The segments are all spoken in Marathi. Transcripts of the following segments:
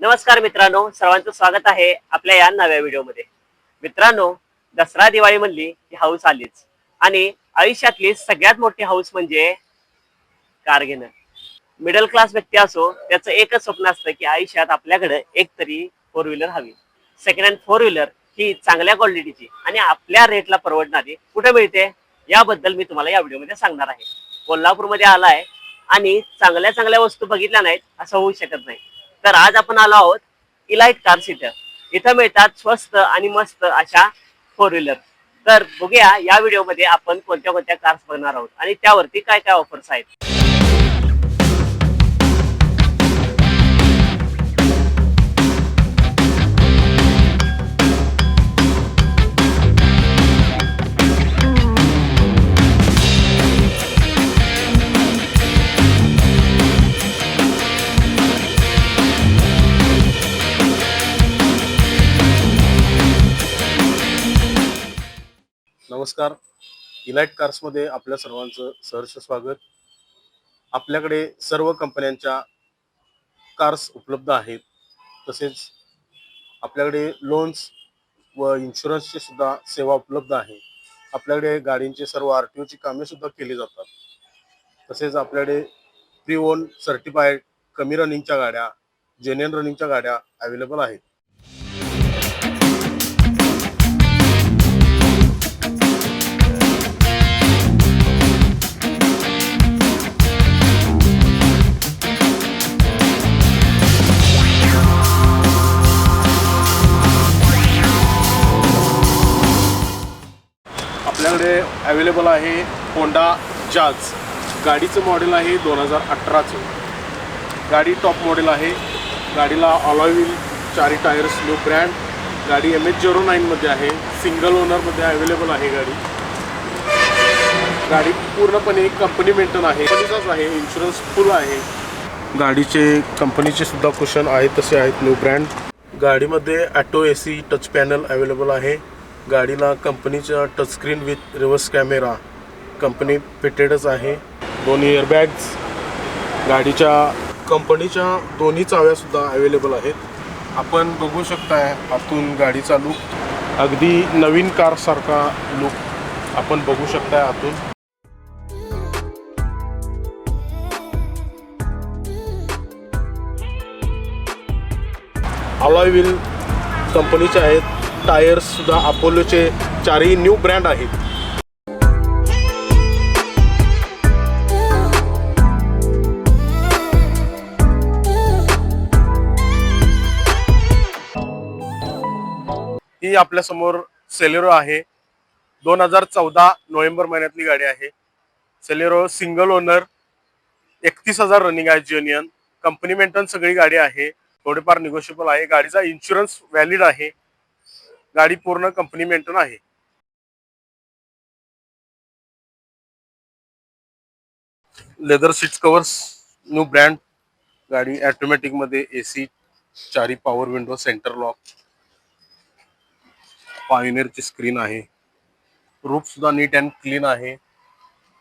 नमस्कार मित्रांनो सर्वांचं स्वागत आहे आपल्या या नव्या व्हिडिओमध्ये. मित्रांनो दसरा दिवाळी म्हणली की हाऊस आलीच. आणि आयुष्यातली सगळ्यात मोठी हाऊस म्हणजे कार घेणं मिडल क्लास व्यक्ती असो त्याचं एकच स्वप्न असतं की आयुष्यात आपल्याकडे एक तरी फोर व्हीलर हवी. सेकंड हँड फोर व्हीलर ही चांगल्या क्वालिटीची आणि आपल्या रेटला परवडणारी कुठे मिळते? याबद्दल मी तुम्हाला या व्हिडिओमध्ये सांगणार आहे. कोल्हापूरमध्ये आलाय आणि चांगल्या चांगल्या वस्तू बघितल्या नाहीत असं होऊ शकत नाही. तर आज आपण आलो आहोत इलाइट कार सीटर. इथं मिळतात स्वस्त आणि मस्त अशा फोर व्हीलर तर बघूया या व्हिडिओमध्ये आपण कोणत्या कोणत्या कार्स बघणार आहोत आणि त्यावरती काय काय ऑफर्स आहेत. नमस्कार. इलाइट कार्समध्ये आपल्या सर्वांचं सहर्ष स्वागत. आपल्याकडे सर्व कंपन्यांच्या कार्स उपलब्ध आहेत. तसेच आपल्याकडे लोन्स व इन्शुरन्सची सुद्धा सेवा उपलब्ध आहे. आपल्याकडे गाडींचे सर्व आर टी ओची कामे सुद्धा केली जातात. तसेच आपल्याकडे प्री ओन सर्टिफाईड कमी रनिंगच्या गाड्या जेन्युन रनिंगच्या गाड्या अवेलेबल आहेत. अवेलेबल आहे होंडा जाज गाडीचं मॉडेल आहे दोन हजार अठराचं. गाडी टॉप मॉडेल आहे. गाडीला ऑलॉव्हिल चारी टायर्स न्यू ब्रँड गाडी एम एच झिरो नाईनमध्ये आहे. सिंगल ओनरमध्ये अवेलेबल आहे गाडी. गाडी पूर्णपणे कंपनी मेंटेन आहे. कंपनीचाच आहे इन्शुरन्स फुल आहे. गाडीचे कंपनीचे सुद्धा कुशन आहेत तसे आहेत न्यू ब्रँड गाडीमध्ये auto A C touch panel available आहे. गाडीला कंपनीचा touchscreen with reverse camera company फिटेडच आहे. दोन एअरबॅग्स गाडीच्या कंपनीच्या दोन्ही चाव्यासुद्धा अवेलेबल आहेत. आपण बघू शकताय आतून गाडीचा लुक अगदी नवीन कारसारखा लुक आपण बघू शकताय आतून. अलॉय व्हील कंपनीचे आहेत. टायर्स सुद्धा अपोलोचे चारही न्यू ब्रँड आहेत. ही आपल्यासमोर सेलेरो आहे. दोन हजार चौदा नोव्हेंबर महिन्यातली गाडी आहे. सेलेरो सिंगल ओनर एकतीस हजार रनिंग आहे ज्युनियन कंपनी मेंटेन सगळी गाडी आहे. थोडेफार निगोशिएबल आहे. गाडीचा इन्शुरन्स व्हॅलिड आहे. गाडी पूर्ण कंपनी मेंटेन आहे. Leather seats covers new brand गाडी ऑटोमॅटिकमध्ये एसी चारी पॉवर विंडो सेंटर लॉक पायोनियरची स्क्रीन आहे. रूफ सुद्धा नीट अँड क्लीन आहे.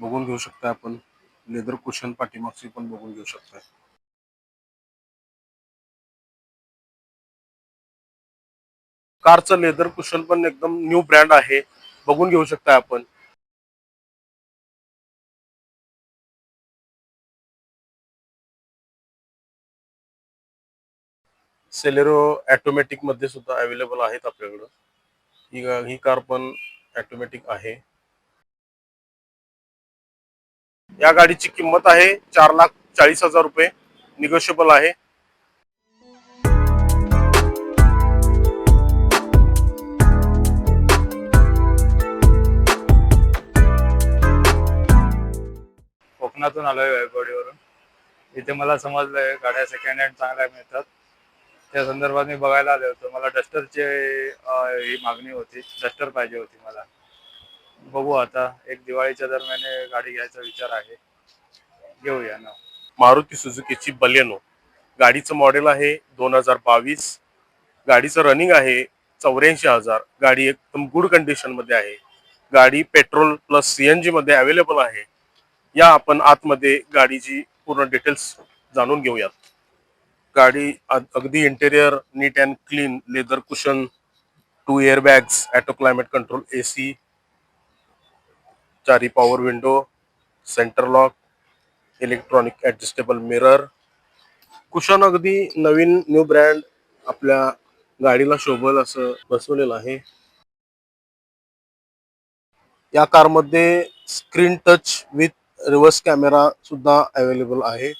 बघून घेऊ शकता आपण. लेदर कुशन पाठीमागची पण बघून घेऊ शकता. कारचं लेदर कुशन पण एकदम न्यू ब्रँड आहे. बघून घेऊ शकता आपण. सेलेरो ऑटोमॅटिकमध्ये सुद्धा अवेलेबल आहेत आपल्याकडं. ही ही कार पण ऑटोमॅटिक आहे. या गाडीची किंमत आहे चार लाख चाळीस हजार रुपये. निगोशिएबल आहे. पुण्यातून आलोय वैभवडीवरून इथे मला समजलंय गाड्या सेकंड हँड चांगल्या मिळतात. त्या संदर्भात मी बघायला आलो होतो. मला डस्टरची ही मागणी होती. डस्टर पाहिजे होती मला. बघू आता. एक दिवाळीच्या दरम्यान गाडी घ्यायचा विचार आहे. घेऊया ना. मारुती सुझुकीची बलेनो. गाडीचं मॉडेल आहे दोन हजार बावीस. गाडीचं रनिंग आहे चौऱ्याऐंशी हजार. गाडी एकदम गुड कंडिशनमध्ये आहे. गाडी पेट्रोल प्लस सीएनजी मध्ये अवेलेबल आहे. या आपण आतमध्ये गाडीची पूर्ण डिटेल्स जाणून घेऊयात. गाडी अगदी interior neat and clean leather cushion two air bags auto climate control A C चारी power window centre lock electronic adjustable mirror cushion अगदी नवीन न्यू ब्रँड आपल्या गाडीला शोभल असं बसवलेलं आहे. या कारमध्ये screen touch with reverse camera सुद्धा अवेलेबल आहे.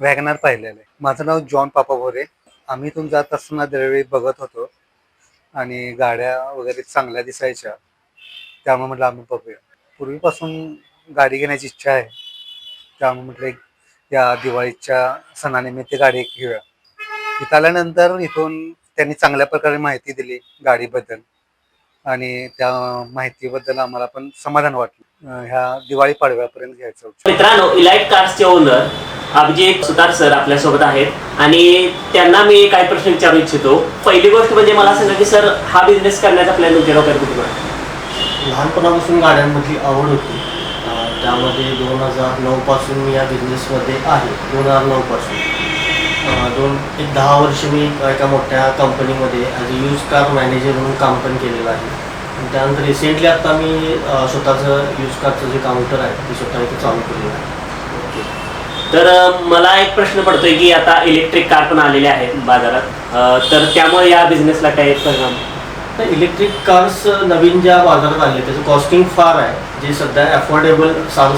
वॅगनार पाहिलेलं आहे. माझं नाव जॉन पापा भोरे आम्ही तुमचा जात असताना दरवेळी बघत होतो. आणि गाड्या वगैरे चांगल्या दिसायच्या त्यामुळे म्हटलं आम्ही बघूया. पूर्वीपासून गाडी घेण्याची इच्छा आहे. त्यामुळे म्हटलं एक या दिवाळीच्या सणानिमित्त गाडी घेऊया. इथं आल्यानंतर इथून त्यांनी चांगल्या प्रकारे माहिती दिली गाडीबद्दल. आणि त्या माहितीबद्दल आम्हाला पण समाधान वाटलं. ह्या दिवाळी पाडव्यापर्यंत घ्यायचं होतं. मित्रांनो इलाइट कार्सचे ओनर अभिजित सुतार सर आपल्यासोबत आहेत. आणि त्यांना मी काही प्रश्न विचारू इच्छितो. पहिली गोष्ट म्हणजे मला सांगा की सर हा बिझनेस करण्याचा प्लॅन तुमच्या डोक्यात कुठून आला? लहानपणापासून गाड्यांमधली आवड होती. अं, त्यामध्ये दोन हजार नऊपासून मी या बिझनेसमध्ये आहे. दोन हजार नऊपासून अं, दोन एक दहा वर्ष मी एका मोठ्या कंपनीमध्ये as a use car manager म्हणून काम पण केलेलं आहे. आणि त्यानंतर रिसेंटली आता मी अं, स्वतःचं यूज कारचं जे काउंटर आहे ते स्वतः इथे चालू केलेलं आहे. तर अं, मला एक प्रश्न पडतोय की आता इलेक्ट्रिक कार पण आलेले आहेत बाजारात. अं, तर त्यामुळे या बिझनेसला काय परिणाम? तर इलेक्ट्रिक कार्स नवीन ज्या बाजारात आले त्याचं कॉस्टिंग फार आहे. जे सध्या अफोर्डेबल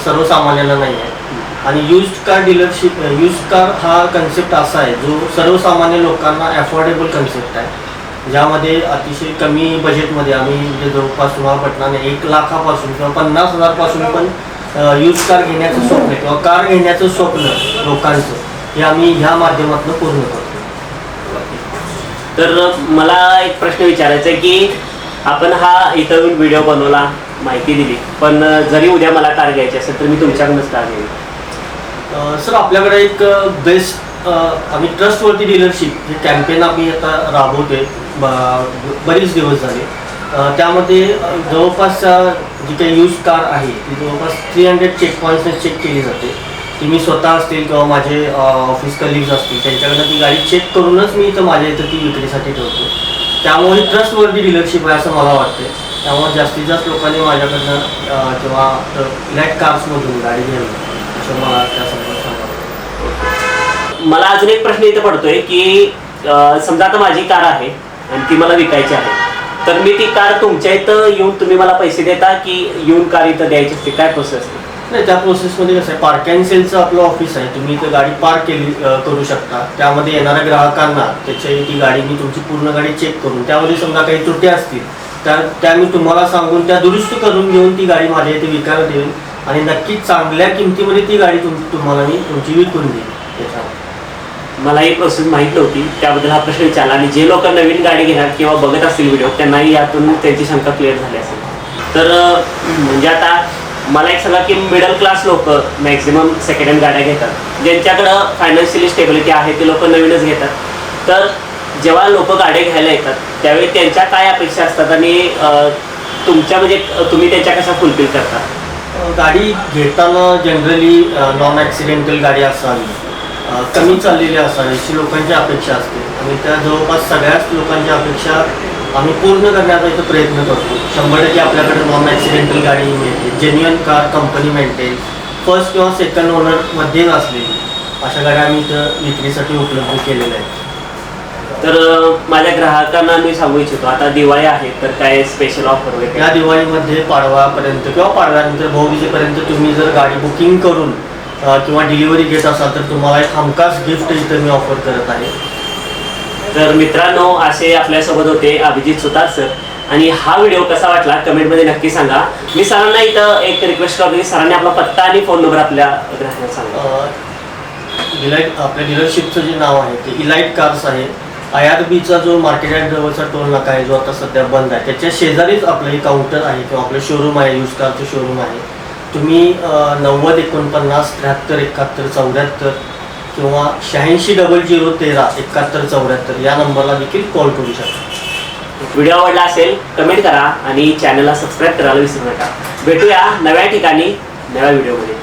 सर्वसामान्यांना नाही आहे. आणि used car dealership used car हा कन्सेप्ट असा आहे जो सर्वसामान्य लोकांना अफोर्डेबल कन्सेप्ट आहे. ज्यामध्ये अतिशय कमी बजेटमध्ये आम्ही म्हणजे जवळपास तुम्हाला पटणार नाही एक लाखापासून किंवा पन्नास हजारपासून पण यूज कार घेण्याचं स्वप्न किंवा कार घेण्याचं स्वप्न लोकांचं हे आम्ही ह्या माध्यमातून पूर्ण करतो. तर मला एक प्रश्न विचारायचा आहे की आपण हा इथं व्हिडिओ बनवला माहिती दिली पण जरी उद्या मला कार घ्यायची असेल तर मी तुमच्याकडूनच कार घेईन. सर आपल्याकडे एक बेस्ट आम्ही ट्रस्टवरती डीलरशिप हे कॅम्पेन आम्ही आता राबवतोय. बरेच दिवस झाले. त्यामध्ये जवळपास जी काही यूज कार आहे ती जवळपास थ्री हंड्रेड चेक पॉईंट्सने चेक केली जाते. ती मी स्वतः असतील किंवा माझे ऑफिस कलिग्ज असतील त्यांच्याकडनं ती गाडी चेक करूनच मी इथं माझ्या इथं ती विक्रीसाठी ठेवतो. त्यामुळे ट्रस्टवरती डीलरशिप आहे असं मला वाटते त्यामुळे जास्तीत जास्त लोकांनी माझ्याकडनं किंवा इलेक्ट कार्समधून गाडी घ्यावी असं मला त्या संदर्भात मला अजून एक प्रश्न इथं पडतोय की समजा आता माझी कार आहे आणि ती मला विकायची आहे. तर मी ती कार तुमच्या इथं येऊन तुम्ही मला पैसे देता की येऊन कार इथं द्यायची असते? काय प्रोसेस नाही त्या प्रोसेसमध्ये कसं आहे पार्क अँड सेलचं आपलं ऑफिस आहे. तुम्ही इथं गाडी पार्क केली करू शकता. त्यामध्ये येणाऱ्या ग्राहकांना त्याची ती गाडी मी तुमची पूर्ण गाडी चेक करून त्यामध्ये समजा काही त्रुटी असतील त्या त्या मी तुम्हाला सांगून त्या दुरुस्त करून घेऊन ती गाडी माझ्या इथे विकायला देईन. आणि नक्कीच चांगल्या किमतीमध्ये ती गाडी तुम तुम्हाला मी तुमची विकून देईन. त्याच्यामध्ये. मला ही प्रोसेस माहीत नव्हती त्याबद्दल हा प्रश्न विचारला आणि जे लोक नवीन गाडी घेणार किंवा बघत असतील व्हिडिओ त्यांनाही यातून त्यांची शंका क्लिअर झाली असेल. तर म्हणजे आता मला एक सांगा की मिडल क्लास लोक मॅक्झिमम सेकंड हँड गाड्या घेतात. ज्यांच्याकडं फायनान्शियली स्टेबिलिटी आहे ते लोक नवीनच घेतात. तर जेव्हा लोक गाड्या घ्यायला येतात त्यावेळी त्यांच्या काय अपेक्षा असतात आणि तुमच्या म्हणजे तुम्ही त्यांच्या कशा फुलफिल करता? गाडी घेताना जनरली नॉन ॲक्सिडेंटल गाडी असावी. कमी चाललेली असावी अशी लोकांची अपेक्षा असते. आणि त्या जवळपास सगळ्याच लोकांची अपेक्षा आम्ही पूर्ण करण्याचा इथं प्रयत्न करतो. शंभर टक्के आपल्याकडे नॉन ॲक्सिडेंटल गाडी मिळते genuine car company maintain first किंवा सेकंड ओनरमध्येच असलेली. अशा गाड्या आम्ही इथं विक्रीसाठी उपलब्ध केलेल्या आहेत. तर माझ्या ग्राहकांना मी सांगू इच्छितो आता दिवाळी आहे तर काय स्पेशल ऑफर वगैरे? या दिवाळीमध्ये पाडवापर्यंत किंवा पाडव्यानंतर भाऊबीजेपर्यंत तुम्ही जर गाडी बुकिंग करून किंवा डिलिव्हरी घेत असाल तर तुम्हाला एक हमखास गिफ्ट इथं मी ऑफर करत आहे. तर मित्रांनो असे आपल्यासोबत होते अभिजित सुतार सर आणि हा व्हिडिओ कसा वाटला कमेंटमध्ये नक्की सांगा. मी सरांना इथं एक रिक्वेस्ट करतो की सरांनी आपला पत्ता आणि फोन नंबर आपल्या ग्राहकांना सांगा. डिलाईट आपल्या डीलरशिपचं जे नाव आहे ते इलाइट कार्स आहे. आय आर बीचा जो मार्केट यार्ड जवळचा टोल नाका आहे जो आता सध्या बंद आहे. त्याच्या शेजारीच आपलं हे काउंटर आहे किंवा आपलं शोरूम आहे यूज कारचं शोरूम आहे. तुम्ही नव्वद एकोणपन्नास त्र्याहत्तर एकाहत्तर चौऱ्याहत्तर किंवा शहाऐंशी डबल झिरो तेरा एकाहत्तर चौऱ्याहत्तर या नंबरला देखील कॉल करू शकता. व्हिडिओ आवडला असेल कमेंट करा आणि चॅनलला सबस्क्राईब करायला विसरू नका. भेटूया नव्या ठिकाणी नव्या व्हिडिओमध्ये